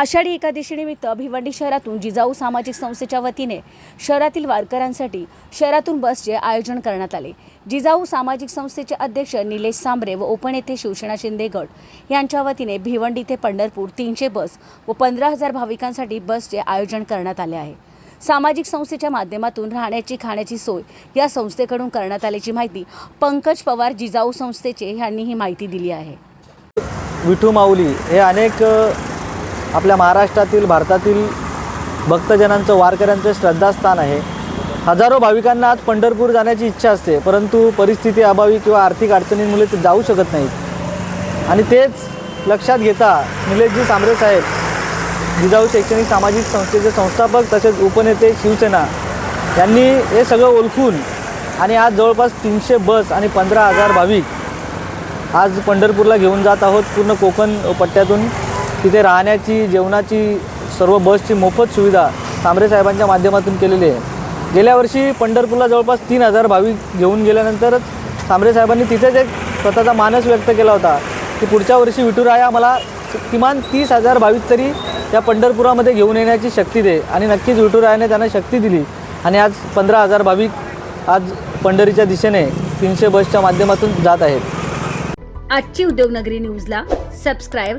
आषाढी एकादशीनिमित्त भिवंडी शहरातून जिजाऊ सामाजिक संस्थेच्या वतीने शहरातील वारकऱ्यांसाठी शहरातून बसचे आयोजन करण्यात आले. जिजाऊ सामाजिक संस्थेचे अध्यक्ष निलेश सांबरे व ओपन येथे शिवसेना शिंदे गट यांच्या वतीने भिवंडी ते पंढरपूर तीनशे बस व पंधरा हजार भाविकांसाठी बसचे आयोजन करण्यात आले आहे. सामाजिक संस्थेच्या माध्यमातून राहण्याची खाण्याची सोय या संस्थेकडून करण्यात आल्याची माहिती पंकज पवार जिजाऊ संस्थेचे यांनी ही माहिती दिली आहे. विठू माऊली हे अनेक आपल्या महाराष्ट्रातील भारतातील भक्तजनांचं वारकऱ्यांचं श्रद्धास्थान आहे. हजारो भाविकांना आज पंढरपूर जाण्याची इच्छा असते परंतु परिस्थिती अभावी किंवा आर्थिक अडचणींमुळे ते जाऊ शकत नाहीत. आणि तेच लक्षात घेता निलेशजी सांबरे साहेब जिजाऊ शैक्षणिक सामाजिक संस्थेचे संस्थापक तसेच उपनेते शिवसेना यांनी हे सगळं ओळखून आणि आज जवळपास तीनशे बस आणि पंधरा हजार भाविक आज पंढरपूरला घेऊन जात आहोत. पूर्ण कोकण पट्ट्यातून तिथे राहण्याची जेवणाची सर्व बसची मोफत सुविधा तांबरे साहेबांच्या माध्यमातून केलेली आहे. गेल्या वर्षी पंढरपूरला जवळपास तीन हजार भाविक घेऊन गेल्यानंतरच तांबरे साहेबांनी तिथेच एक स्वतःचा मानस व्यक्त केला होता. की पुढच्या वर्षी विठुराया मला किमान तीस हजार भाविक तरी या पंढरपुरामध्ये घेऊन येण्याची शक्ती दे. आणि नक्कीच विठुरायाने त्यांना शक्ती दिली. आणि आज पंधरा हजार भाविक आज पंढरीच्या दिशेने तीनशे बसच्या माध्यमातून जात आहेत. आजची उद्योगनगरी न्यूजला सबस्क्राईब